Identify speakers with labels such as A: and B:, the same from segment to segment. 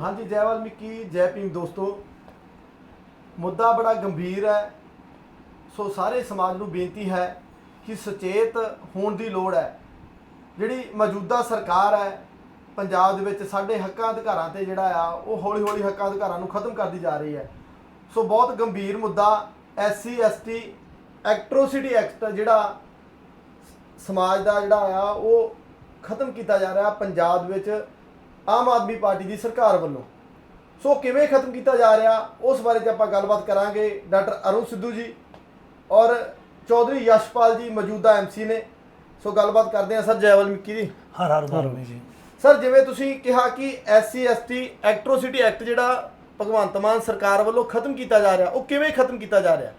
A: ਹਾਂਜੀ, ਜੈ ਵਾਲਮੀਕੀ, ਜੈ ਭੀਮ ਦੋਸਤੋ। ਮੁੱਦਾ ਬੜਾ ਗੰਭੀਰ ਹੈ। ਸੋ ਸਾਰੇ ਸਮਾਜ ਨੂੰ ਬੇਨਤੀ ਹੈ ਕਿ ਸੁਚੇਤ ਹੋਣ ਦੀ ਲੋੜ ਹੈ। ਜਿਹੜੀ ਮੌਜੂਦਾ ਸਰਕਾਰ ਹੈ, ਪੰਜਾਬ ਦੇ ਵਿੱਚ ਸਾਡੇ ਹੱਕਾਂ ਅਧਿਕਾਰਾਂ ਤੇ ਜਿਹੜਾ ਆ, ਉਹ ਹੌਲੀ ਹੌਲੀ ਹੱਕਾਂ ਅਧਿਕਾਰਾਂ ਨੂੰ ਖਤਮ ਕਰਦੀ ਜਾ ਰਹੀ ਹੈ। ਸੋ ਬਹੁਤ ਗੰਭੀਰ ਮੁੱਦਾ ਐਸਸੀ, ਐਸਟੀ, ਐਕਟਰੋਸਿਟੀ ਐਕਟ ਜਿਹੜਾ ਸਮਾਜ ਦਾ ਜਿਹੜਾ ਆ, ਉਹ ਖਤਮ ਕੀਤਾ ਜਾ ਰਿਹਾ ਪੰਜਾਬ ਵਿੱਚ। ਆਮ ਆਦਮੀ ਪਾਰਟੀ ਦੀ ਸਰਕਾਰ ਵੱਲੋਂ। ਸੋ ਕਿਵੇਂ ਖਤਮ ਕੀਤਾ ਜਾ ਰਿਹਾ ਉਸ ਬਾਰੇ ਤੇ ਆਪਾਂ ਗੱਲਬਾਤ ਕਰਾਂਗੇ ਡਾਕਟਰ ਅਰੁਣ ਸਿੱਧੂ ਜੀ ਔਰ ਚੌਧਰੀ ਯਸ਼ਪਾਲ ਜੀ ਮੌਜੂਦਾ ਐਮਸੀ ਨੇ। ਸੋ ਗੱਲਬਾਤ ਕਰਦੇ ਹਾਂ ਸਰ ਜੈਵਲ ਮਿੱਕੀ ਜੀ।
B: ਹਰ ਹਰ ਬੋਲਵੇਂ ਜੀ।
A: ਸਰ ਜਿਵੇਂ ਤੁਸੀਂ ਕਿਹਾ ਕਿ ਐਸਸੀ ਐਸਟੀ ਐਕਟ੍ਰੋਸਿਟੀ ਐਕਟ ਜਿਹੜਾ ਭਗਵੰਤ ਮਾਨ ਸਰਕਾਰ ਵੱਲੋਂ ਖਤਮ ਕੀਤਾ ਜਾ ਰਿਹਾ ਉਹ ਕਿਵੇਂ ਖਤਮ ਕੀਤਾ ਜਾ ਰਿਹਾ?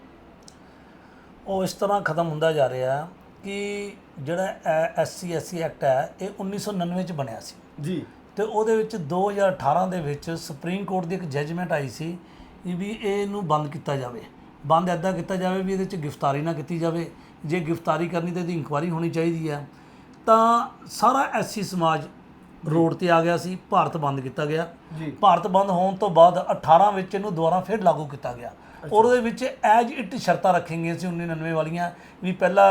B: ਉਹ ਇਸ ਤਰ੍ਹਾਂ ਖਤਮ ਹੁੰਦਾ ਜਾ ਰਿਹਾ ਕਿ ਜਿਹੜਾ ਐਸਸੀ ਐਸਸੀ ਐਕਟ ਹੈ ਇਹ 1999 ਚ ਬਣਿਆ ਸੀ।
A: ਜੀ।
B: ਤੇ ਉਹਦੇ ਵਿੱਚ 2018 ਦੇ ਵਿੱਚ ਸੁਪਰੀਮ ਕੋਰਟ ਦੀ ਇੱਕ ਜੱਜਮੈਂਟ ਆਈ ਸੀ ਵੀ ਇਹਨੂੰ ਬੰਦ ਕੀਤਾ ਜਾਵੇ। ਬੰਦ ਐਦਾਂ ਕੀਤਾ ਜਾਵੇ ਵੀ ਇਹਦੇ ਚ ਗ੍ਰਿਫਤਾਰੀ ਨਾ ਕੀਤੀ ਜਾਵੇ। ਜੇ ਗ੍ਰਿਫਤਾਰੀ ਕਰਨੀ ਤੇ ਇਹਦੀ ਇਨਕੁਆਰੀ ਹੋਣੀ ਚਾਹੀਦੀ ਹੈ ਤਾਂ ਸਾਰਾ ਐਸਸੀ ਸਮਾਜ ਰੋਡ ਤੇ ਆ ਗਿਆ ਸੀ ਭਾਰਤ ਬੰਦ ਕੀਤਾ ਗਿਆ। ਭਾਰਤ ਬੰਦ ਹੋਣ ਤੋਂ ਬਾਅਦ 18 ਵਿੱਚ ਇਹਨੂੰ ਦੁਬਾਰਾ ਫਿਰ ਲਾਗੂ ਕੀਤਾ ਗਿਆ। ਔਰ ਉਹਦੇ ਵਿੱਚ ਐਜ ਇਟ ਸ਼ਰਤਾਂ ਰੱਖੀਆਂ ਗਈਆਂ ਸੀ 1999 ਵਾਲੀਆਂ ਵੀ ਪਹਿਲਾਂ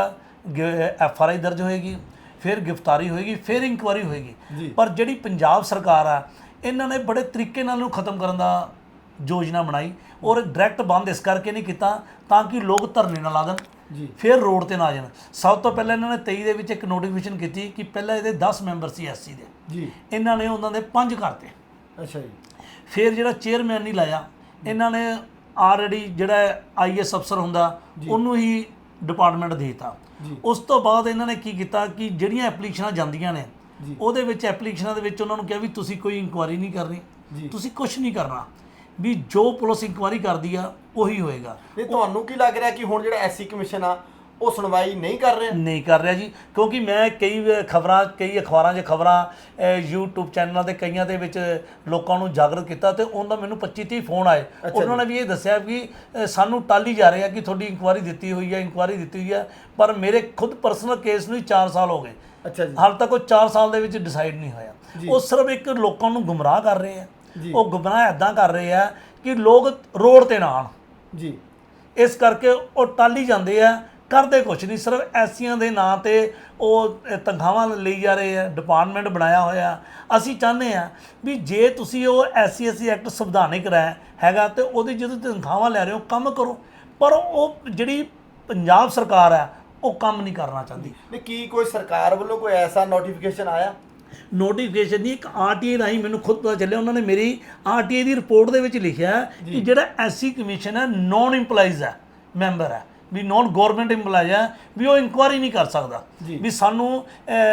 B: ਐਫ ਆਰ ਆਈ ਦਰਜ ਹੋਏਗੀ। ਫਿਰ ਗ੍ਰਿਫਤਾਰੀ ਹੋਏਗੀ ਫਿਰ ਇਨਕੁਆਰੀ
A: ਜੀ।
B: ਹੋਏਗੀ ਪਰ ਜਿਹੜੀ ਪੰਜਾਬ ਸਰਕਾਰ ਆ ਇਹਨਾਂ ਨੇ ਬੜੇ ਤਰੀਕੇ ਨਾਲ ਨੂੰ ਖਤਮ ਕਰਨ ਦਾ ਯੋਜਨਾ ਬਣਾਈ ਔਰ ਡਾਇਰੈਕਟ ਬੰਦ ਇਸ ਕਰਕੇ ਨਹੀਂ ਕੀਤਾ ਤਾਂ ਕਿ ਲੋਕ ਧਰਨੇ ਨਾ ਲਾ ਦੇਣ
A: ਜੀ।
B: ਫਿਰ ਰੋਡ ਤੇ ਨਾ ਆ ਜਾਣ। ਸਭ ਤੋਂ ਪਹਿਲਾਂ ਇਹਨਾਂ ਨੇ 23 ਦੇ ਵਿੱਚ ਇੱਕ ਨੋਟੀਫਿਕੇਸ਼ਨ ਕੀਤੀ ਕਿ ਪਹਿਲਾਂ ਇਹਦੇ 10 ਮੈਂਬਰ ਸੀ ਐਸਸੀ ਦੇ।
A: ਜੀ।
B: ਇਹਨਾਂ ਨੇ ਉਹਨਾਂ ਦੇ 5 ਕਰਤੇ।
A: ਅੱਛਾ ਜੀ।
B: ਫਿਰ ਜਿਹੜਾ ਚੇਅਰਮੈਨ ਨਹੀਂ ਲਾਇਆ ਇਹਨਾਂ ਨੇ ਆਲਰੇਡੀ ਜਿਹੜਾ ਆਈਐਸ ਅਫਸਰ ਹੁੰਦਾ ਉਹਨੂੰ ਹੀ ਡਿਪਾਰਟਮੈਂਟ ਦੇਤਾ।
A: ਜੀ।
B: ਉਸ ਤੋਂ ਬਾਅਦ ਇਹਨਾਂ ਨੇ ਕੀ ਕੀਤਾ ਕਿ ਜਿਹੜੀਆਂ ਐਪਲੀਕੇਸ਼ਨਾਂ ਜਾਂਦੀਆਂ ਨੇ। ਉਹਦੇ ਵਿੱਚ ਐਪਲੀਕੇਸ਼ਨਾਂ ਦੇ ਵਿੱਚ ਉਹਨਾਂ ਨੂੰ ਕਿਹਾ ਵੀ ਤੁਸੀਂ ਕੋਈ ਇਨਕੁਆਰੀ ਨਹੀਂ ਕਰਨੀ। ਤੁਸੀਂ ਕੁਝ ਨਹੀਂ ਕਰਨਾ ਵੀ ਜੋ ਪੁਲਿਸ ਇਨਕੁਆਰੀ ਕਰਦੀ ਆ ਉਹੀ ਹੋਏਗਾ
A: ਤੇ ਤੁਹਾਨੂੰ ਕੀ ਲੱਗ ਰਿਹਾ ਕਿ ਹੁਣ ਜਿਹੜਾ ਐਸਸੀ ਕਮਿਸ਼ਨ ਆ ਉਹ ਸੁਣਵਾਈ ਨਹੀਂ ਕਰ ਰਿਹਾ।
B: ਨਹੀਂ ਕਰ ਰਿਹਾ ਜੀ ਕਿਉਂਕਿ ਮੈਂ ਕਈ ਖਬਰਾਂ ਕਈ ਅਖਬਾਰਾਂ 'ਚ ਖਬਰਾਂ YouTube ਚੈਨਲਾਂ ਤੇ ਕਈਆਂ ਦੇ ਵਿੱਚ ਲੋਕਾਂ ਨੂੰ ਜਾਗਰਤ ਕੀਤਾ ਤੇ ਉਹਨਾਂ ਦਾ ਮੈਨੂੰ 25 30 ਫੋਨ ਆਏ। ਉਹਨਾਂ ਨੇ ਵੀ ਇਹ ਦੱਸਿਆ ਅ, ਸਾਨੂੰ ਟਾਲੀ ਜਾ ਰਿਹਾ ਕਿ ਤੁਹਾਡੀ ਇਨਕੁਆਰੀ ਦਿੱਤੀ ਹੋਈ ਹੈ ਇਨਕੁਆਰੀ ਦਿੱਤੀ ਹੋਈ ਹੈ ਪਰ ਮੇਰੇ ਖੁਦ ਪਰਸਨਲ ਕੇਸ ਨੂੰ 4 ਸਾਲ ਹੋ ਗਏ।
A: ਅੱਛਾ ਜੀ।
B: ਹਾਲ ਤੱਕ ਉਹ 4 ਸਾਲ ਦੇ ਵਿੱਚ ਡਿਸਾਈਡ ਨਹੀਂ ਹੋਇਆ। ਉਹ ਸਿਰਫ ਇੱਕ ਲੋਕਾਂ ਨੂੰ ਗੁੰਮਰਾਹ ਕਰ ਰਹੇ ਆ। ਉਹ ਗੁੰਮਰਾਹ ਐਦਾਂ ਕਰ ਰਹੇ ਆ ਕਿ ਲੋਕ ਰੋਡ ਤੇ ਨਾ ਆਉਣ।
A: ਜੀ।
B: ਇਸ ਕਰਕੇ ਉਹ ਟਾਲੀ ਜਾਂਦੇ ਆ ਕਰਦੇ ਕੁਝ ਨਹੀਂ ਸਿਰਫ ਐਸੀਆਂ ਦੇ ਨਾਂ ਤੇ ਉਹ ਤਨਖਾਹਾਂ ਲਈ ਜਾ ਰਹੇ ਆ ਡਿਪਾਰਟਮੈਂਟ ਬਣਾਇਆ ਹੋਇਆ। ਅਸੀਂ ਚਾਹੁੰਦੇ ਆ ਵੀ ਜੇ ਤੁਸੀਂ ਉਹ ਐਸਸੀ ਐਸਸੀ ਐਕਟ ਸੰਵਿਧਾਨਿਕ ਰਹਿ ਹੈਗਾ ਤੇ ਉਹਦੀ ਜਦੋਂ ਤਨਖਾਹਾਂ ਲੈ ਰਹੇ ਹੋ ਕੰਮ ਕਰੋ। ਪਰ ਉਹ ਜਿਹੜੀ ਪੰਜਾਬ ਸਰਕਾਰ ਹੈ ਉਹ ਕੰਮ ਨਹੀਂ ਕਰਨਾ ਚਾਹੁੰਦੀ।
A: ਨਹੀਂ ਕੀ ਕੋਈ ਸਰਕਾਰ ਵੱਲੋਂ ਕੋਈ ਐਸਾ ਨੋਟੀਫਿਕੇਸ਼ਨ ਆਇਆ?
B: ਨੋਟੀਫਿਕੇਸ਼ਨ ਦੀ ਇੱਕ ਆਰਟੀਆਈ ਰਾਹੀਂ ਮੈਨੂੰ ਖੁਦ ਪਤਾ ਚੱਲਿਆ ਉਹਨਾਂ ਨੇ ਮੇਰੀ ਆਰਟੀਆਈ ਦੀ ਰਿਪੋਰਟ ਦੇ ਵਿੱਚ ਲਿਖਿਆ ਕਿ ਜਿਹੜਾ ਐਸਸੀ ਕਮਿਸ਼ਨ ਹੈ ਨੌਨ ਇੰਪਲਾਈਜ਼ ਹੈ ਮੈਂਬਰ ਹੈ। ਵੀ ਨੌਨ ਗਵਰਨਮੈਂਟ ਇੰਪਲਾਈ ਹੈ ਵੀ ਉਹ ਇਨਕੁਆਰੀ ਨਹੀਂ ਕਰ ਸਕਦਾ। ਵੀ ਸਾਨੂੰ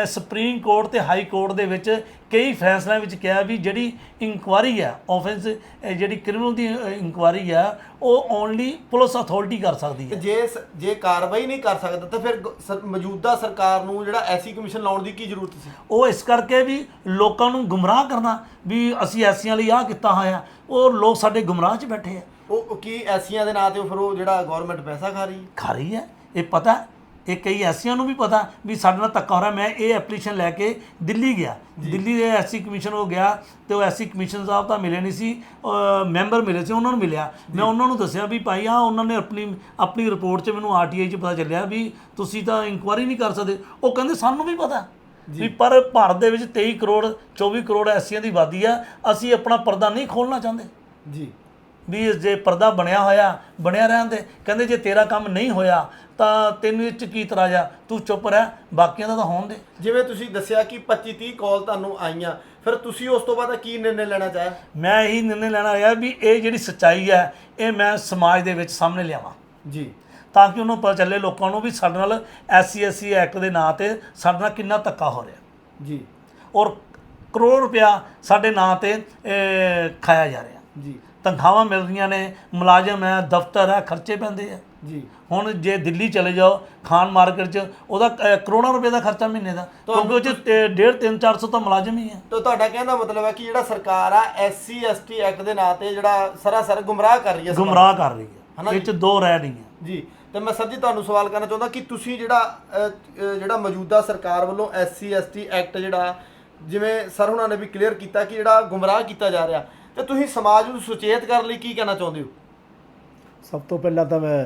B: ਸੁਪਰੀਮ ਕੋਰਟ ਤੇ ਹਾਈ ਕੋਰਟ ਦੇ ਵਿੱਚ ਕਈ ਫੈਸਲਿਆਂ ਵਿੱਚ ਕਿਹਾ ਵੀ ਜਿਹੜੀ ਇਨਕੁਆਰੀ ਹੈ ਆਫੈਂਸ ਜਿਹੜੀ ਕ੍ਰਿਮੀਨਲ ਦੀ ਇਨਕੁਆਰੀ ਹੈ ਉਹ ਓਨਲੀ ਪੁਲਿਸ ਅਥਾਰਟੀ ਕਰ ਸਕਦੀ ਹੈ।
A: ਜੇ ਜੇ ਕਾਰਵਾਈ ਨਹੀਂ ਕਰ ਸਕਦਾ ਤਾਂ ਫਿਰ ਮੌਜੂਦਾ ਸਰਕਾਰ ਨੂੰ ਜਿਹੜਾ ਐਸਸੀ ਕਮਿਸ਼ਨ ਲਾਉਣ ਦੀ ਕੀ ਜ਼ਰੂਰਤ ਸੀ?
B: ਉਹ ਇਸ ਕਰਕੇ ਵੀ ਲੋਕਾਂ ਨੂੰ ਗੁੰਮਰਾਹ ਕਰਨਾ ਵੀ ਅਸੀਂ ਐਸੀਆਂ ਲਈ ਆਹ ਕੀਤਾ ਹੋਇਆ ਉਹ ਲੋਕ ਸਾਡੇ ਗੁੰਮਰਾਹ 'ਚ ਬੈਠੇ ਆ।
A: ਉਹ ਉਹ ਕੀ ਐਸੀਆਂ ਦੇ ਨਾਂ ਤੇ ਉਹ ਫਿਰ ਉਹ ਜਿਹੜਾ ਗਵਰਨਮੈਂਟ ਪੈਸਾ ਖਾ ਰਹੀ ਹੈ?
B: ਖਾ ਰਹੀ ਹੈ? ਇਹ ਪਤਾ। ਇਹ ਕਈ ਐਸੀਆਂ ਨੂੰ ਵੀ ਪਤਾ ਵੀ ਸਾਡੇ ਨਾਲ ਧੱਕਾ ਹੋ ਰਿਹਾ। ਮੈਂ ਇਹ ਐਪਲੀਕੇਸ਼ਨ ਲੈ ਕੇ ਦਿੱਲੀ ਗਿਆ। ਦਿੱਲੀ ਦੇ ਐਸਸੀ ਕਮਿਸ਼ਨ ਹੋ ਗਿਆ ਤੇ ਉਹ ਐਸਸੀ ਕਮਿਸ਼ਨ ਸਾਹਿਬ ਤਾਂ ਮਿਲੇ ਨਹੀਂ ਸੀ। ਮੈਂਬਰ ਮਿਲੇ ਸੀ ਉਹਨਾਂ ਨੂੰ ਮਿਲਿਆ। ਮੈਂ ਉਹਨਾਂ ਨੂੰ ਦੱਸਿਆ ਵੀ ਭਾਈ ਆ ਉਹਨਾਂ ਨੇ ਆਪਣੀ ਆਪਣੀ ਰਿਪੋਰਟ 'ਚ ਮੈਨੂੰ ਆਰਟੀਆਈ 'ਚ ਪਤਾ ਚੱਲਿਆ ਵੀ ਤੁਸੀਂ ਤਾਂ ਇਨਕੁਆਰੀ ਨਹੀਂ ਕਰ ਸਕਦੇ। ਉਹ ਕਹਿੰਦੇ ਸਾਨੂੰ ਵੀ ਪਤਾ ਵੀ ਪਰ ਭਾਰਤ ਦੇ ਵਿੱਚ 23 ਕਰੋੜ 24 ਕਰੋੜ ਐਸੀਆਂ ਦੀ ਆਬਾਦੀ ਆ। ਅਸੀਂ ਆਪਣਾ ਪਰਦਾ ਨਹੀਂ ਖੋਲਣਾ ਚਾਹੁੰਦੇ।
A: ਜੀ।
B: ਵੀ ਜੇ ਪਰਦਾ ਬਣਿਆ ਹੋਇਆ ਬਣਿਆ ਰਹਿਣ ਦੇ ਕਹਿੰਦੇ ਜੇ ਤੇਰਾ ਕੰਮ ਨਹੀਂ ਹੋਇਆ ਤਾਂ ਤੈਨੂੰ ਇਹ ਚ ਕੀ ਤਰਾਜਾ? ਤੂੰ ਚੁੱਪ ਰਹਿ ਬਾਕੀਆਂ ਦਾ ਤਾਂ ਹੋਣ ਦੇ।
A: ਜਿਵੇਂ ਤੁਸੀਂ ਦੱਸਿਆ ਕਿ 25 30 ਕਾਲ ਤੁਹਾਨੂੰ ਆਈਆਂ ਫਿਰ ਤੁਸੀਂ ਉਸ ਤੋਂ ਬਾਅਦ ਕੀ ਨਿਰਣੇ ਲੈਣਾ ਚਾਹਿਆ?
B: ਮੈਂ ਇਹੀ ਨਿਰਣੇ ਲੈਣਾ ਰਿਹਾ ਵੀ ਇਹ ਜਿਹੜੀ ਸੱਚਾਈ ਹੈ ਇਹ ਮੈਂ ਸਮਾਜ ਦੇ ਵਿੱਚ ਸਾਹਮਣੇ ਲਿਆਵਾਂ।
A: ਜੀ।
B: ਤਾਂ ਕਿ ਉਹਨੂੰ ਪਤਾ ਚੱਲੇ ਲੋਕਾਂ ਨੂੰ ਵੀ ਸਾਡੇ ਨਾਲ ਐਸਸੀ ਐਸਸੀ ਐਕਟ ਦੇ ਨਾਂ ਤੇ ਸਾਡੇ ਨਾਲ ਕਿੰਨਾ ਧੱਕਾ ਹੋ ਰਿਹਾ।
A: ਜੀ।
B: ਔਰ ਕਰੋੜ ਰੁਪਇਆ ਸਾਡੇ ਨਾਂ ਤੇ ਖਾਇਆ ਜਾ ਰਿਹਾ।
A: ਜੀ।
B: ਤਨਖਾਹਾਂ ਮਿਲ ਰਹੀਆਂ ਨੇ ਮੁਲਾਜ਼ਮ ਹੈ ਦਫ਼ਤਰ ਹੈ ਖਰਚੇ ਪੈਂਦੇ ਆ।
A: ਜੀ।
B: ਹੁਣ ਜੇ ਦਿੱਲੀ ਚਲੇ ਜਾਓ ਖਾਨ ਮਾਰਕੀਟ 'ਚ ਉਹਦਾ ਅ, ਕਰੋੜਾਂ ਰੁਪਏ ਦਾ ਖਰਚਾ ਮਹੀਨੇ ਦਾ। ਕਿਉਂਕਿ ਉਹ 'ਚ ਡੇਢ ਤਿੰਨ 400 ਤਾਂ ਮੁਲਾਜ਼ਮ ਹੀ ਹੈ
A: ਤਾਂ ਤੁਹਾਡਾ ਕਹਿਣ ਦਾ ਮਤਲਬ ਹੈ ਕਿ ਜਿਹੜਾ ਸਰਕਾਰ ਆ ਐਸਸੀ ਐਸਟੀ ਐਕਟ ਦੇ ਨਾਂ ਤੇ ਜਿਹੜਾ ਸਰਾਸਰ ਗੁੰਮਰਾਹ ਕਰ ਰਹੀ ਹੈ ਸਮਾਜ
B: ਗੁੰਮਰਾਹ ਕਰ ਰਹੀ ਹੈ। ਇਹ 'ਚ ਦੋ ਰਹਿ ਨਹੀਂ ਹੈ
A: ਜੀ। ਤੇ ਮੈਂ ਸਰ ਜੀ ਤੁਹਾਨੂੰ ਸਵਾਲ ਕਰਨਾ ਚਾਹੁੰਦਾ ਕਿ ਤੁਸੀਂ ਜਿਹੜਾ ਅਹ, ਅਹ, ਜਿਹੜਾ ਮੌਜੂਦਾ ਸਰਕਾਰ ਵੱਲੋਂ ਐਸਸੀ ਐਸਟੀ ਐਕਟ ਜਿਹੜਾ ਜਿਵੇਂ ਸਰ ਹੁਣਾਂ ਨੇ ਵੀ ਕਲੀਅਰ ਕੀਤਾ ਕਿ ਜਿਹੜਾ ਗੁੰਮਰਾਹ ਕੀਤਾ ਜਾ ਰਿਹਾ ਤੇ ਤੁਸੀਂ ਸਮਾਜ ਨੂੰ ਸੁਚੇਤ ਕਰਨ ਲਈ ਕੀ ਕਹਿਣਾ ਚਾਹੁੰਦੇ ਹੋ?
C: ਸਭ ਤੋਂ ਪਹਿਲਾਂ ਤਾਂ ਮੈਂ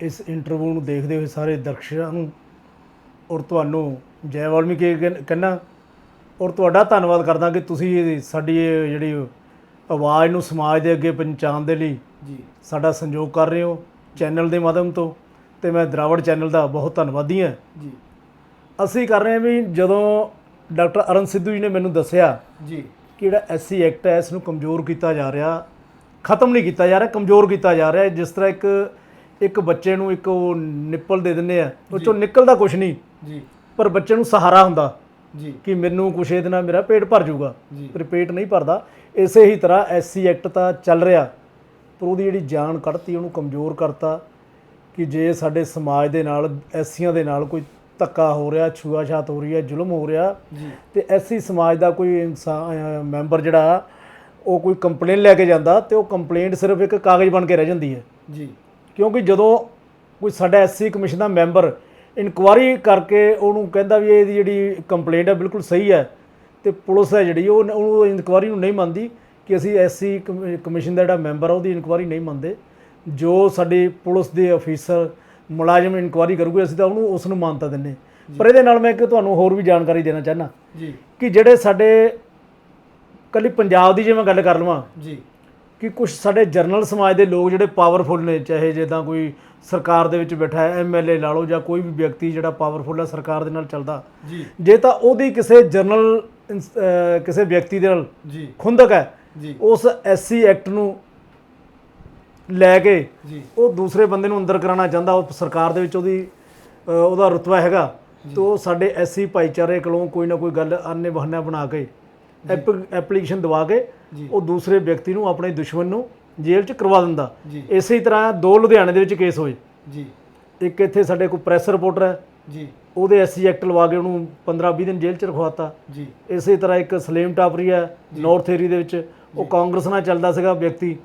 C: ਇਸ ਇੰਟਰਵਿਊ ਨੂੰ ਦੇਖਦੇ ਹੋਏ ਸਾਰੇ ਦਰਸ਼ਕਾਂ ਨੂੰ ਔਰ ਤੁਹਾਨੂੰ ਜੈ ਵਾਲਮੀਕੀ ਕਹਿ- ਕਹਿਣਾ ਔਰ ਤੁਹਾਡਾ ਧੰਨਵਾਦ ਕਰਦਾ ਕਿ ਤੁਸੀਂ ਸਾਡੀ ਇਹ ਜਿਹੜੀ ਆਵਾਜ਼ ਨੂੰ ਸਮਾਜ ਦੇ ਅੱਗੇ ਪਹੁੰਚਾਉਣ ਦੇ ਲਈ
A: ਜੀ।
C: ਸਾਡਾ ਸੰਯੋਗ ਕਰ ਰਹੇ ਹੋ ਚੈਨਲ ਦੇ ਮਾਧਿਅਮ ਤੋਂ ਤੇ ਮੈਂ ਦਰਾਵੜ ਚੈਨਲ ਦਾ ਬਹੁਤ ਧੰਨਵਾਦੀ ਹਾਂ।
A: ਜੀ।
C: ਅਸੀਂ ਕਰ ਰਹੇ ਹਾਂ ਵੀ ਜਦੋਂ ਡਾਕਟਰ ਅਰਨ ਸਿੱਧੂ ਜੀ ਨੇ ਮੈਨੂੰ ਦੱਸਿਆ
A: ਜੀ।
C: ਕਿ ਜਿਹੜਾ ਐਸਸੀ ਐਕਟ ਹੈ ਇਸ ਨੂੰ ਕਮਜ਼ੋਰ ਕੀਤਾ ਜਾ ਰਿਹਾ ਖਤਮ ਨਹੀਂ ਕੀਤਾ ਜਾ ਰਿਹਾ ਕਮਜ਼ੋਰ ਕੀਤਾ ਜਾ ਰਿਹਾ ਜਿਸ ਤਰ੍ਹਾਂ ਇੱਕ ਇੱਕ ਬੱਚੇ ਨੂੰ ਇੱਕ ਉਹ ਨਿੱਪਲ ਦੇ ਦਿੰਦੇ ਆ ਉਹ ਚੋਂ ਨਿਕਲਦਾ ਕੁਝ ਨਹੀਂ
A: ਜੀ।
C: ਪਰ ਬੱਚੇ ਨੂੰ ਸਹਾਰਾ ਹੁੰਦਾ
A: ਜੀ।
C: ਕਿ ਮੈਨੂੰ ਕੁਛ ਇਹਦੇ ਨਾਲ ਮੇਰਾ ਪੇਟ ਭਰ ਜਾਊਗਾ। ਪਰ ਪੇਟ ਨਹੀਂ ਭਰਦਾ। ਇਸੇ ਹੀ ਤਰ੍ਹਾਂ ਐਸਸੀ ਐਕਟ ਤਾਂ ਚੱਲ ਰਿਹਾ ਪਰ ਉਹਦੀ ਜਿਹੜੀ ਜਾਨ ਕੱਢਤੀ ਉਹਨੂੰ ਕਮਜ਼ੋਰ ਕਰਤਾ ਕਿ ਜੇ ਸਾਡੇ ਸਮਾਜ ਦੇ ਨਾਲ ਐਸੀਆਂ ਦੇ ਨਾਲ ਕੋਈ ਧੱਕਾ ਹੋ ਰਿਹਾ ਛੂਆਛਾਤ ਹੋ ਰਹੀ ਹੈ ਜ਼ੁਲਮ ਹੋ ਰਿਹਾ। ਤੇ ਐਸੀ ਸਮਾਜ ਦਾ ਕੋਈ ਇਨਸਾਨ ਮੈਂਬਰ ਜਿਹੜਾ ਉਹ ਕੋਈ ਕੰਪਲੇਂਟ ਲੈ ਕੇ ਜਾਂਦਾ ਤੇ ਉਹ ਕੰਪਲੇਂਟ ਸਿਰਫ ਇੱਕ ਕਾਗਜ਼ ਬਣ ਕੇ ਰਹਿ ਜਾਂਦੀ ਹੈ।
A: ਜੀ।
C: ਕਿਉਂਕਿ ਜਦੋਂ ਕੋਈ ਸਾਡਾ ਐਸਸੀ ਕਮਿਸ਼ਨ ਦਾ ਮੈਂਬਰ ਇਨਕੁਆਰੀ ਕਰਕੇ ਉਹਨੂੰ ਕਹਿੰਦਾ ਵੀ ਇਹਦੀ ਜਿਹੜੀ ਕੰਪਲੇਂਟ ਹੈ ਬਿਲਕੁਲ ਸਹੀ ਹੈ ਤੇ ਪੁਲਿਸ ਹੈ ਜਿਹੜੀ ਉਹ ਉਹ ਇਨਕੁਆਰੀ ਨੂੰ ਨਹੀਂ ਮੰਨਦੀ ਕਿ ਅਸੀਂ ਐਸਸੀ ਕਮਿਸ਼ਨ ਦਾ ਜਿਹੜਾ ਮੈਂਬਰ ਆ ਉਹਦੀ ਇਨਕੁਆਰੀ ਨਹੀਂ ਮੰਨਦੇ। ਜੋ ਸਾਡੀ ਪੁਲਿਸ ਦੇ ਅਫੀਸਰ ਮੁਲਾਜ਼ਮ ਇਨਕੁਆਰੀ ਕਰੂਗੇ ਅਸੀਂ ਤਾਂ ਉਹਨੂੰ ਉਸ ਨੂੰ ਮਾਨਤਾ ਦਿੰਨੇ ਪਰ ਇਹਦੇ ਨਾਲ ਮੈਂ ਇੱਕ ਤੁਹਾਨੂੰ ਹੋਰ ਵੀ ਜਾਣਕਾਰੀ ਦੇਣਾ ਚਾਹਨਾ
A: ਜੀ।
C: ਕਿ ਜਿਹੜੇ ਸਾਡੇ ਕੱਲੀ ਪੰਜਾਬ ਦੀ ਜੇ ਮੈਂ ਗੱਲ ਕਰ ਲਵਾਂ
A: ਜੀ।
C: ਕਿ ਕੁਝ ਸਾਡੇ ਜਰਨਲ ਸਮਾਜ ਦੇ ਲੋਕ ਜਿਹੜੇ ਪਾਵਰਫੁਲ ਨੇ ਚਾਹੇ ਜਿੱਦਾਂ ਕੋਈ ਸਰਕਾਰ ਦੇ ਵਿੱਚ ਬੈਠਾ ਹੈ ਐਮਐਲਏ ਲਾ ਲਓ ਜਾਂ ਕੋਈ ਵੀ ਵਿਅਕਤੀ ਜਿਹੜਾ ਪਾਵਰਫੁਲ ਹੈ ਸਰਕਾਰ ਦੇ ਨਾਲ ਚੱਲਦਾ।
A: ਜੀ।
C: ਜੇ ਤਾਂ ਉਹਦੀ ਕਿਸੇ ਜਰਨਲ ਕਿਸੇ ਵਿਅਕਤੀ ਦੇ ਨਾਲ
A: ਜੀ।
C: ਖੁੰਦਕ ਹੈ
A: ਜੀ।
C: ਉਸ ਐਸਸੀ ਐਕਟ ਨੂੰ ਲੈ ਕੇ ਉਹ ਦੂਸਰੇ ਬੰਦੇ ਨੂੰ ਅੰਦਰ ਕਰਾਉਣਾ ਚਾਹੁੰਦਾ ਉਹ ਸਰਕਾਰ ਦੇ ਵਿੱਚ ਉਹਦੀ ਉਹਦਾ ਰੁਤਬਾ ਹੈਗਾ ਤੇ ਉਹ ਸਾਡੇ ਐਸਸੀ ਭਾਈਚਾਰੇ ਕੋਲੋਂ ਕੋਈ ਨਾ ਕੋਈ ਗੱਲ ਆਨੇ ਬਹਾਨਾ ਬਣਾ ਕੇ ਐਪ- ਐਪਲੀਕੇਸ਼ਨ ਦਵਾ ਕੇ। ਉਹ ਦੂਸਰੇ ਵਿਅਕਤੀ ਨੂੰ ਆਪਣੇ ਦੁਸ਼ਮਣ ਨੂੰ ਜੇਲ੍ਹ 'ਚ ਕਰਵਾ ਦਿੰਦਾ।
A: ਜੀ।
C: ਇਸੇ ਤਰ੍ਹਾਂ ਦੋ ਲੁਧਿਆਣੇ ਦੇ ਵਿੱਚ ਕੇਸ ਹੋਏ।
A: ਜੀ।
C: ਇੱਕ ਇੱਥੇ ਸਾਡੇ ਕੋਲ ਪ੍ਰੈਸ ਰਿਪੋਰਟਰ ਹੈ।
A: ਜੀ।
C: ਉਹਦੇ ਐਸਸੀ ਐਕਟ ਲਵਾ ਕੇ ਉਹਨੂੰ 15-20 ਦਿਨ ਜੇਲ੍ਹ 'ਚ ਰਖਵਾਤਾ।
A: ਜੀ।
C: ਇਸੇ ਤਰ੍ਹਾਂ ਇੱਕ ਸਲੇਮ ਟਾਪਰੀ ਹੈ ਨਾਰਥ ਏਰੀ ਦੇ ਵਿੱਚ। ਉਹ ਕਾਂਗਰਸ ਨਾਲ ਚੱਲਦਾ ਸੀਗਾ ਵਿਅਕਤੀ।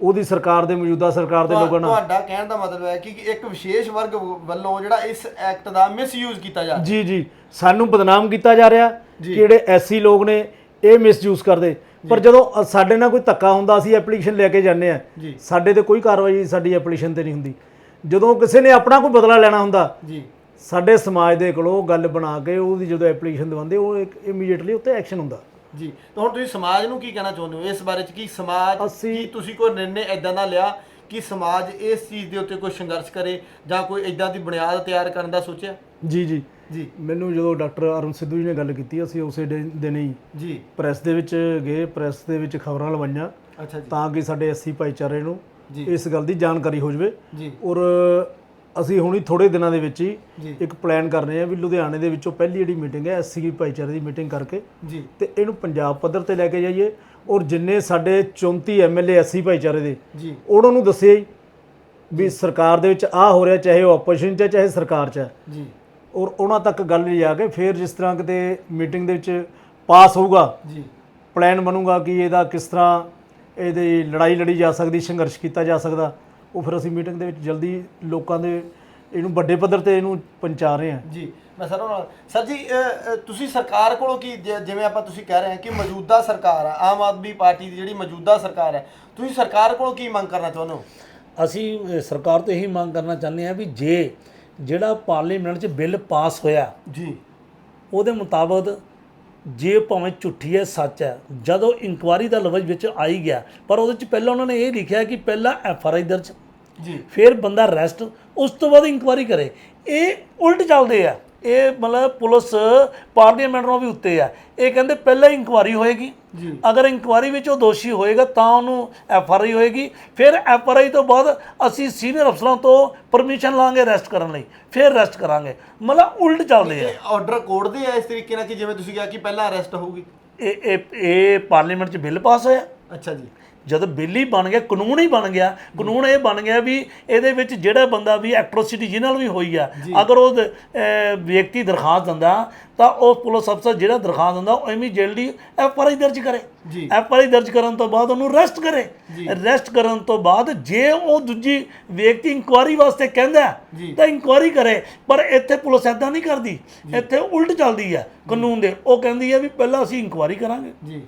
C: ਉਹਦੀ ਸਰਕਾਰ ਦੇ ਮੌਜੂਦਾ ਸਰਕਾਰ ਦੇ ਲੋਕਾਂ ਨਾਲ।
A: ਤੁਹਾਡਾ ਕਹਿਣ ਦਾ ਮਤਲਬ ਹੈ ਕਿ ਇੱਕ ਵਿਸ਼ੇਸ਼ ਵਰਗ ਵੱਲੋਂ ਜਿਹੜਾ ਇਸ ਐਕਟ ਦਾ ਮਿਸਯੂਜ਼ ਕੀਤਾ ਜਾ ਰਿਹਾ
C: ਜੀ ਜੀ। ਸਾਨੂੰ ਬਦਨਾਮ ਕੀਤਾ ਜਾ ਰਿਹਾ ਕਿ। ਜਿਹੜੇ ਐਸਸੀ ਲੋਕ ਨੇ ਇਹ ਮਿਸਯੂਜ਼ ਕਰਦੇ। ਪਰ ਜਦੋਂ ਸਾਡੇ ਨਾਲ ਕੋਈ ਧੱਕਾ ਹੁੰਦਾ ਅਸੀਂ ਐਪਲੀਕੇਸ਼ਨ ਲੈ ਕੇ ਜਾਂਦੇ ਆ ਸਾਡੇ ਤੇ ਕੋਈ ਕਾਰਵਾਈ ਸਾਡੀ ਐਪਲੀਕੇਸ਼ਨ ਤੇ ਨਹੀਂ ਹੁੰਦੀ। ਜਦੋਂ ਕਿਸੇ ਨੇ ਆਪਣਾ ਕੋਈ ਬਦਲਾ ਲੈਣਾ ਹੁੰਦਾ
A: ਜੀ।
C: ਸਾਡੇ ਸਮਾਜ ਦੇ ਕੋਲੋਂ ਗੱਲ ਬਣਾ ਕੇ ਉਹਦੀ ਜਦੋਂ ਐਪਲੀਕੇਸ਼ਨ ਦਵਾਉਂਦੇ ਉਹ ਇੱਕ ਇਮੀਡੀਏਟਲੀ ਉੱਤੇ ਐਕਸ਼ਨ ਹੁੰਦਾ।
A: ਜੀ ਤਾਂ ਹੁਣ ਤੁਸੀਂ ਸਮਾਜ ਨੂੰ ਕੀ ਕਹਿਣਾ ਚਾਹੁੰਦੇ ਹੋ? ਇਸ ਬਾਰੇ ਚ ਕੀ ਸਮਾਜ
C: ਅਸੀਂ-
A: ਕੀ ਤੁਸੀਂ ਕੋਈ ਨਿਰਣੇ ਇਦਾਂ ਦਾ ਲਿਆ ਕਿ ਸਮਾਜ ਇਸ ਚੀਜ਼ ਦੇ ਉੱਤੇ ਕੋਈ ਸੰਘਰਸ਼ ਕਰੇ ਜਾਂ ਕੋਈ ਇਦਾਂ ਦੀ ਬੁਨਿਆਦ ਤਿਆਰ ਕਰਨ ਦਾ ਸੋਚਿਆ?
C: ਜੀ ਜੀ।
A: ਜੀ।
C: ਮੈਨੂੰ ਜਦੋਂ ਡਾਕਟਰ ਅਰੁਣ ਸਿੱਧੂ ਜੀ ਨੇ ਗੱਲ ਕੀਤੀ ਅਸੀਂ ਉਸੇ ਦਿਨ ਦਿਨ ਹੀ
A: ਜੀ।
C: ਪ੍ਰੈਸ ਦੇ ਵਿੱਚ ਗਏ ਪ੍ਰੈਸ ਦੇ ਵਿੱਚ ਖਬਰਾਂ ਲਵਾਈਆਂ
A: ਅੱਛਾ ਜੀ।
C: ਤਾਂ ਕਿ ਸਾਡੇ ਐਸਸੀ ਭਾਈਚਾਰੇ ਨੂੰ
A: ਜੀ।
C: ਇਸ ਗੱਲ ਦੀ ਜਾਣਕਾਰੀ ਹੋ ਜਾਵੇ
A: ਜੀ।
C: ਔਰ ਅਸੀਂ ਹੁਣੀ ਥੋੜੇ ਦਿਨਾਂ ਦੇ ਵਿੱਚ ਹੀ
A: ਜੀ।
C: ਇੱਕ ਪਲਾਨ ਕਰ ਰਹੇ ਹਾਂ ਵੀ ਲੁਧਿਆਣੇ ਦੇ ਵਿੱਚੋਂ ਪਹਿਲੀ ਜਿਹੜੀ ਮੀਟਿੰਗ ਹੈ ਐਸਸੀ ਭਾਈਚਾਰੇ ਦੀ ਮੀਟਿੰਗ ਕਰਕੇ
A: ਜੀ।
C: ਤੇ ਇਹਨੂੰ ਪੰਜਾਬ ਪੱਧਰ ਤੇ ਲੈ ਕੇ ਜਾਈਏ ਔਰ ਜਿੰਨੇ ਸਾਡੇ 34 ਐਮਐਲਏ ਐਸਸੀ ਭਾਈਚਾਰੇ ਦੇ
A: ਜੀ।
C: ਉਹਨਾਂ ਨੂੰ ਦੱਸਿਆ ਹੀ ਵੀ ਸਰਕਾਰ ਦੇ ਵਿੱਚ ਆ ਹੋ ਰਿਹਾ ਚਾਹੇ ਉਹ ਆਪੋਜੀਸ਼ਨ 'ਚ ਹੈ ਚਾਹੇ ਸਰਕਾਰ 'ਚ ਹੈ।
A: ਜੀ।
C: ਔਰ ਉਹਨਾਂ ਤੱਕ ਗੱਲ ਲਿਜਾ ਕੇ ਫਿਰ ਜਿਸ ਤਰ੍ਹਾਂ ਕਿਤੇ ਮੀਟਿੰਗ ਦੇ ਵਿੱਚ ਪਾਸ ਹੋਊਗਾ
A: ਜੀ।
C: ਪਲਾਨ ਬਣੂਗਾ ਕਿ ਇਹਦਾ ਕਿਸ ਤਰ੍ਹਾਂ ਇਹਦੀ ਲੜਾਈ ਲੜੀ ਜਾ ਸਕਦੀ ਸੰਘਰਸ਼ ਕੀਤਾ ਜਾ ਸਕਦਾ। ਉਹ ਫਿਰ ਅਸੀਂ ਮੀਟਿੰਗ ਦੇ ਵਿੱਚ ਜਲਦੀ ਲੋਕਾਂ ਦੇ ਇਹਨੂੰ ਵੱਡੇ ਪੱਧਰ ਤੇ ਇਹਨੂੰ ਪਹੁੰਚਾ ਰਹੇ ਹਾਂ।
A: ਜੀ ਮੈਂ ਸਰ ਨਾਲ ਸਰ ਜੀ ਤੁਸੀਂ ਸਰਕਾਰ ਕੋਲੋਂ ਕੀ ਜਿਵੇਂ ਆਪਾਂ ਤੁਸੀਂ ਕਹਿ ਰਹੇ ਹੋ ਕਿ ਮੌਜੂਦਾ ਸਰਕਾਰ ਆ ਆਮ ਆਦਮੀ ਪਾਰਟੀ ਦੀ ਜਿਹੜੀ ਮੌਜੂਦਾ ਸਰਕਾਰ ਹੈ ਤੁਸੀਂ ਸਰਕਾਰ ਕੋਲੋਂ ਕੀ ਮੰਗ ਕਰਨਾ ਚਾਹੁੰਦੇ ਹੋ?
B: ਅਸੀਂ ਸਰਕਾਰ ਤੋਂ ਇਹੀ ਮੰਗ ਕਰਨਾ ਚਾਹੁੰਦੇ ਹਾਂ ਵੀ ਜੇ ਜਿਹੜਾ ਪਾਰਲੀਮੈਂਟ 'ਚ ਬਿੱਲ ਪਾਸ ਹੋਇਆ
A: ਜੀ।
B: ਉਹਦੇ ਮੁਤਾਬਕ ਜੇ ਭਾਵੇਂ ਝੁੱਠੀ ਹੈ ਸੱਚ ਹੈ ਜਦੋਂ ਇਨਕੁਆਰੀ ਦਾ ਲਫ਼ਜ਼ ਵਿੱਚ ਆਈ ਗਿਆ ਪਰ ਉਹਦੇ 'ਚ ਪਹਿਲਾਂ ਉਹਨਾਂ ਨੇ ਇਹ ਲਿਖਿਆ ਕਿ ਪਹਿਲਾਂ ਐਫ ਆਰ ਆਈ ਦਰਜ
A: ਜੀ।
B: ਫਿਰ ਬੰਦਾ ਅਰੈਸਟ ਉਸ ਤੋਂ ਬਾਅਦ ਇਨਕੁਆਰੀ ਕਰੇ। ਇਹ ਉਲਟ ਚੱਲਦੇ ਆ। ਇਹ ਮਤਲਬ ਪੁਲਿਸ ਪਾਰਲੀਮੈਂਟ ਨਾਲੋਂ ਵੀ ਉੱਤੇ ਆ। ਇਹ ਕਹਿੰਦੇ ਪਹਿਲਾਂ ਇਨਕੁਆਰੀ ਹੋਏਗੀ।
A: ਜੀ।
B: ਅਗਰ ਇਨਕੁਆਰੀ ਵਿੱਚ ਉਹ ਦੋਸ਼ੀ ਹੋਏਗਾ ਤਾਂ ਉਹਨੂੰ ਐਫ ਆਰ ਆਈ ਹੋਏਗੀ। ਫਿਰ ਐਫ ਆਰ ਆਈ ਤੋਂ ਬਾਅਦ ਅਸੀਂ ਸੀਨੀਅਰ ਅਫਸਰਾਂ ਤੋਂ ਪਰਮਿਸ਼ਨ ਲਾਂਗੇ ਅਰੈਸਟ ਕਰਨ ਲਈ। ਫਿਰ ਅਰੈਸਟ ਕਰਾਂਗੇ। ਮਤਲਬ ਉਲਟ ਚੱਲਦੇ ਆ।
A: ਆਰਡਰ ਕੋਡ ਦੇ ਆ ਇਸ ਤਰੀਕੇ ਨਾਲ ਕਿ ਜਿਵੇਂ ਤੁਸੀਂ ਕਿਹਾ ਕਿ ਪਹਿਲਾਂ ਅਰੈਸਟ ਹੋਊਗੀ?
B: ਇਹ ਇਹ ਇਹ ਪਾਰਲੀਮੈਂਟ 'ਚ ਬਿੱਲ ਪਾਸ ਹੋਇਆ।
A: ਅੱਛਾ ਜੀ।
B: ਜਦ ਬਿੱਲ ਬਣ ਗਿਆ ਕਾਨੂੰਨ ਹੀ ਬਣ ਗਿਆ। ਕਾਨੂੰਨ ਇਹ ਬਣ ਗਿਆ ਵੀ ਇਹਦੇ ਵਿੱਚ ਜਿਹੜਾ ਬੰਦਾ ਵੀ ਐਟਰੋਸਿਟੀ ਜਿਹਨਾਂ ਨਾਲ ਵੀ ਹੋਈ ਆ ਅਗਰ ਉਹ ਵਿਅਕਤੀ ਦਰਖਾਸਤ ਦਿੰਦਾ ਤਾਂ ਉਹ ਪੁਲਿਸ ਅਫਸਰ ਜਿਹੜਾ ਦਰਖਾਸਤ ਦਿੰਦਾ ਉਹ ਇਮੀਡੀਏਟਲੀ ਐਫ ਆਰ ਆਈ ਦਰਜ ਕਰੇ। ਐਫ ਆਰ ਆਈ ਦਰਜ ਕਰਨ ਤੋਂ ਬਾਅਦ ਉਹਨੂੰ ਅਰੈਸਟ ਕਰੇ। ਅਰੈਸਟ ਕਰਨ ਤੋਂ ਬਾਅਦ ਜੇ ਉਹ ਦੂਜੀ ਵਿਅਕਤੀ ਇਨਕੁਆਰੀ ਵਾਸਤੇ ਕਹਿੰਦਾ। ਤਾਂ ਇਨਕੁਆਰੀ ਕਰੇ ਪਰ ਇੱਥੇ ਪੁਲਿਸ ਐਦਾਂ ਨਹੀਂ ਕਰਦੀ। ਇੱਥੇ ਉਲਟ ਚੱਲਦੀ ਹੈ ਕਾਨੂੰਨ ਦੇ। ਉਹ ਕਹਿੰਦੀ ਹੈ ਵੀ ਪਹਿਲਾਂ ਅਸੀਂ ਇਨਕੁਆਰੀ ਕਰਾਂਗੇ।
A: ਜੀ।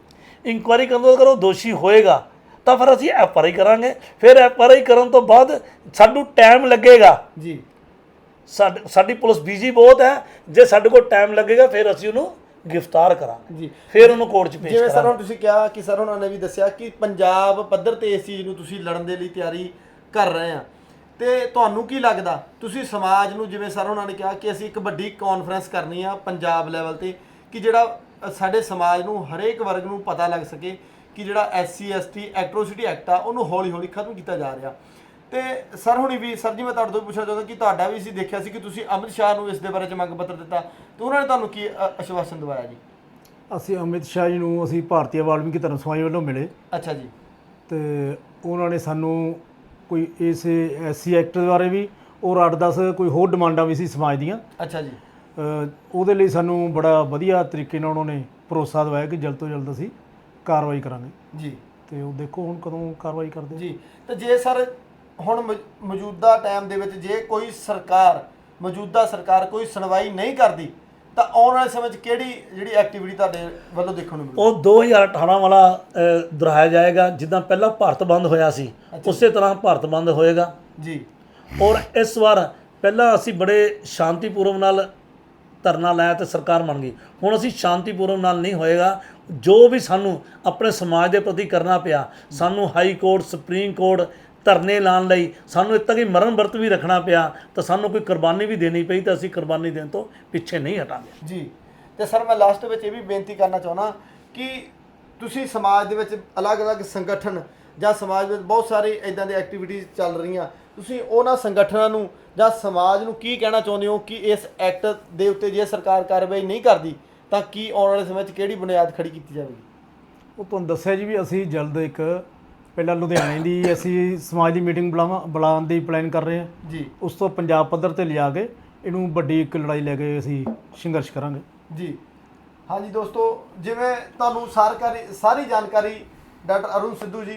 B: ਇਨਕੁਆਇਰੀ ਕਰਨ ਤੋਂ ਅਗਰ ਉਹ ਦੋਸ਼ੀ ਹੋਏਗਾ ਤਾਂ ਫਿਰ ਅਸੀਂ ਐਫ ਆਰ ਆਈ ਕਰਾਂਗੇ। ਫਿਰ ਐਫ ਆਰ ਆਈ ਕਰਨ ਤੋਂ ਬਾਅਦ ਸਾਨੂੰ ਟਾਈਮ ਲੱਗੇਗਾ।
A: ਜੀ।
B: ਸਾਡ- ਸਾਡੀ ਪੁਲਿਸ ਬਿਜ਼ੀ ਬਹੁਤ ਹੈ। ਜੇ ਸਾਡੇ ਕੋਲ ਟਾਈਮ ਲੱਗੇਗਾ ਫਿਰ ਅਸੀਂ ਉਹਨੂੰ ਗ੍ਰਿਫਤਾਰ ਕਰਾਂਗੇ।
A: ਜੀ।
B: ਫਿਰ ਉਹਨੂੰ ਕੋਰਟ 'ਚ ਪੇਸ਼
A: ਜਿਵੇਂ ਸਰ
B: ਕਰਾਂਗੇ।
A: ਹੁਣ ਤੁਸੀਂ ਕਿਹਾ ਕਿ ਸਰ ਉਹਨਾਂ ਨੇ ਵੀ ਦੱਸਿਆ ਕਿ ਪੰਜਾਬ ਪੱਧਰ ਤੇ ਇਸ ਚੀਜ਼ ਨੂੰ ਤੁਸੀਂ ਲੜਨ ਦੇ ਲਈ ਤਿਆਰੀ ਕਰ ਰਹੇ ਆ। ਤੇ ਤੁਹਾਨੂੰ ਕੀ ਲੱਗਦਾ? ਤੁਸੀਂ ਸਮਾਜ ਨੂੰ ਜਿਵੇਂ ਸਰ ਉਹਨਾਂ ਨੇ ਕਿਹਾ ਕਿ ਅਸੀਂ ਇੱਕ ਵੱਡੀ ਕਾਨਫਰੰਸ ਕਰਨੀ ਆ ਪੰਜਾਬ ਲੈਵਲ ਤੇ ਕਿ ਜਿਹੜਾ ਸਾਡੇ ਸਮਾਜ ਨੂੰ ਹਰੇਕ ਵਰਗ ਨੂੰ ਪਤਾ ਲੱਗ ਸਕੇ ਕਿ ਜਿਹੜਾ ਐਸਸੀ ਐਸਟੀ ਐਟਰੋਸਿਟੀ ਐਕਟ ਆ ਉਹਨੂੰ ਹੌਲੀ ਹੌਲੀ ਖਤਮ ਕੀਤਾ ਜਾ ਰਿਹਾ। ਤੇ ਸਰ ਹੁਣੀ ਵੀ ਸਰ ਜੀ ਮੈਂ ਤੁਹਾਡੇ ਤੋਂ ਪੁੱਛਣਾ ਚਾਹੁੰਦਾ ਕਿ ਤੁਹਾਡਾ ਵੀ ਅਸੀਂ ਦੇਖਿਆ ਸੀ ਕਿ ਤੁਸੀਂ ਅਮਿਤ ਸ਼ਾਹ ਨੂੰ ਇਸ ਦੇ ਬਾਰੇ ਚ ਮੰਗ ਪੱਤਰ ਦਿੱਤਾ। ਤੇ ਉਹਨਾਂ ਨੇ ਤੁਹਾਨੂੰ ਕੀ ਅ, ਆਸ਼ਵਾਸਨ ਦਵਾਇਆ ਜੀ?
C: ਅਸੀਂ ਅਮਿਤ ਸ਼ਾਹ ਜੀ ਨੂੰ ਅਸੀਂ ਭਾਰਤੀ ਵਾਲਮੀਕੀ ਧਰਮ ਸਮਾਜ ਵੱਲੋਂ ਮਿਲੇ।
A: ਅੱਛਾ ਜੀ।
C: ਤੇ ਉਹਨਾਂ ਨੇ ਸਾਨੂੰ ਕੋਈ ਇਸ ਐਸਸੀ ਐਕਟ ਬਾਰੇ ਵੀ ਔਰ 8-10 ਕੋਈ ਹੋਰ ਡਿਮਾਂਡਾਂ ਵੀ ਸੀ ਸਮਾਜ ਦੀਆਂ।
A: ਅੱਛਾ ਜੀ।
C: ਉਹਦੇ ਲਈ ਸਾਨੂੰ ਬੜਾ ਵਧੀਆ ਤਰੀਕੇ ਨਾਲ ਉਹਨਾਂ ਨੇ ਭਰੋਸਾ ਦਿਵਾਇਆ ਕਿ ਜਲਦ ਤੋਂ ਜਲਦ ਅਸੀਂ ਕਾਰਵਾਈ ਕਰਾਂਗੇ।
A: ਜੀ।
C: ਤੇ ਉਹ ਦੇਖੋ ਹੁਣ ਕਦੋਂ ਕਾਰਵਾਈ ਕਰਦੇ ਆ।
A: ਜੀ। ਤੇ ਜੇ ਸਰ ਹੁਣ ਮੌ- ਮੌਜੂਦਾ ਟਾਈਮ ਦੇ ਵਿੱਚ ਜੇ ਕੋਈ ਸਰਕਾਰ ਮੌਜੂਦਾ ਸਰਕਾਰ ਕੋਈ ਸੁਣਵਾਈ ਨਹੀਂ ਕਰਦੀ ਤਾਂ ਆਉਣ ਵਾਲੇ ਸਮੇਂ 'ਚ ਕਿਹੜੀ ਜਿਹੜੀ ਐਕਟੀਵਿਟੀ ਤੁਹਾਡੇ ਵੱਲੋਂ ਦੇਖਣ ਨੂੰ ਮਿਲੂ?
B: ਉਹ 2018 ਵਾਲਾ ਅ, ਦੁਹਰਾਇਆ ਜਾਏਗਾ ਜਿੱਦਾਂ ਪਹਿਲਾਂ ਭਾਰਤ ਬੰਦ ਹੋਇਆ ਸੀ ਉਸੇ ਤਰ੍ਹਾਂ ਭਾਰਤ ਬੰਦ ਹੋਏਗਾ।
A: ਜੀ।
B: ਔਰ ਇਸ ਵਾਰ ਪਹਿਲਾਂ ਅਸੀਂ ਬੜੇ ਸ਼ਾਂਤੀਪੂਰਵ ਨਾਲ ਧਰਨਾ ਲਾਇਆ ਤੇ ਸਰਕਾਰ ਬਣ ਗਈ। ਹੁਣ ਅਸੀਂ ਸ਼ਾਂਤੀਪੂਰਵ ਨਾਲ ਨਹੀਂ ਹੋਏਗਾ। ਜੋ ਵੀ ਸਾਨੂੰ ਆਪਣੇ ਸਮਾਜ ਦੇ ਪ੍ਰਤੀ ਕਰਨਾ ਪਿਆ, ਸਾਨੂੰ ਹਾਈ ਕੋਰਟ, ਸੁਪਰੀਮ ਕੋਰਟ ਧਰਨੇ ਲਾਉਣ ਲਈ ਸਾਨੂੰ ਇੱਥੇ ਤੱਕ ਮਰਨ ਵਰਤ ਵੀ ਰੱਖਣਾ ਪਿਆ, ਤਾਂ ਸਾਨੂੰ ਕੋਈ ਕੁਰਬਾਨੀ ਵੀ ਦੇਣੀ ਪਈ ਤਾਂ ਅਸੀਂ ਕੁਰਬਾਨੀ ਦੇਣ ਤੋਂ ਪਿੱਛੇ ਨਹੀਂ ਹਟਾਂਗੇ।
A: ਜੀ। ਤੇ ਸਰ, ਮੈਂ ਲਾਸਟ ਵਿੱਚ ਇਹ ਵੀ ਬੇਨਤੀ ਕਰਨਾ ਚਾਹੁੰਦਾ ਕਿ ਤੁਸੀਂ ਸਮਾਜ ਦੇ ਵਿੱਚ ਅਲੱਗ-ਅਲੱਗ ਸੰਗਠਨ ਜਾਂ ਸਮਾਜ ਵਿੱਚ ਬਹੁਤ ਸਾਰੇ ਇਦਾਂ ਦੇ ਐਕਟੀਵਿਟੀਜ਼ ਚੱਲ ਰਹੀਆਂ। ਤੁਸੀਂ ਉਹਨਾਂ ਸੰਗਠਨਾਂ ਨੂੰ ਜਾਂ ਸਮਾਜ ਨੂੰ ਕੀ ਕਹਿਣਾ ਚਾਹੁੰਦੇ ਹੋ ਕਿ ਇਸ ਐਕਟ ਦੇ ਉੱਤੇ ਜੇ ਸਰਕਾਰ ਕਾਰਵਾਈ ਨਹੀਂ ਕਰਦੀ ਤਾਂ ਕੀ ਆਉਣ ਵਾਲੇ ਸਮੇਂ 'ਚ ਕਿਹੜੀ ਬੁਨਿਆਦ ਖੜੀ ਕੀਤੀ ਜਾਵੇਗੀ?
C: ਉਹ ਤੁਹਾਨੂੰ ਦੱਸਿਆ ਜੀ ਵੀ ਅਸੀਂ ਜਲਦ ਇੱਕ ਪਹਿਲਾਂ ਲੁਧਿਆਣੇ ਦੀ ਅਸੀਂ ਸਮਾਜ ਦੀ ਮੀਟਿੰਗ ਬੁਲਾਵਾਂ ਬੁਲਾਉਣ ਦੀ ਪਲਾਨ ਕਰ ਰਹੇ ਹਾਂ।
A: ਜੀ।
C: ਉਸ ਤੋਂ ਪੰਜਾਬ ਪੱਧਰ ਤੇ ਲਿਜਾ ਕੇ ਇਹਨੂੰ ਵੱਡੀ ਇੱਕ ਲੜਾਈ ਲੈ ਕੇ ਅਸੀਂ ਸੰਘਰਸ਼ ਕਰਾਂਗੇ।
A: ਜੀ। ਹਾਂਜੀ ਦੋਸਤੋ ਜਿਵੇਂ ਤੁਹਾਨੂੰ ਸਾਰਕਾਰੀ ਸਾਰੀ ਜਾਣਕਾਰੀ ਡਾਕਟਰ ਅਰੁਣ ਸਿੱਧੂ ਜੀ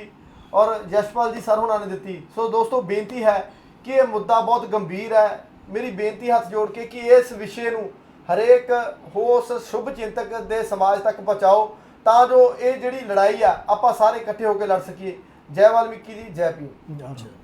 A: ਔਰ ਜਸ਼ਪਾਲ ਜੀ ਸਰ ਹੁਣਾਂ ਨੇ ਦਿੱਤੀ। ਸੋ ਦੋਸਤੋ, ਬੇਨਤੀ ਹੈ ਕਿ ਇਹ ਮੁੱਦਾ ਬਹੁਤ ਗੰਭੀਰ ਹੈ। ਮੇਰੀ ਬੇਨਤੀ ਹੱਥ ਜੋੜ ਕੇ ਕਿ ਇਸ ਵਿਸ਼ੇ ਨੂੰ ਹਰੇਕ ਹੋਸ ਸ਼ੁਭ ਚਿੰਤਕ ਦੇ ਸਮਾਜ ਤੱਕ ਪਹੁੰਚਾਓ ਤਾਂ ਜੋ ਇਹ ਜਿਹੜੀ ਲੜਾਈ ਆ, ਆਪਾਂ ਸਾਰੇ ਇਕੱਠੇ ਹੋ ਕੇ ਲੜ ਸਕੀਏ। ਜੈ ਵਾਲਮੀਕੀ ਜੀ, ਜੈ ਭੀਮ।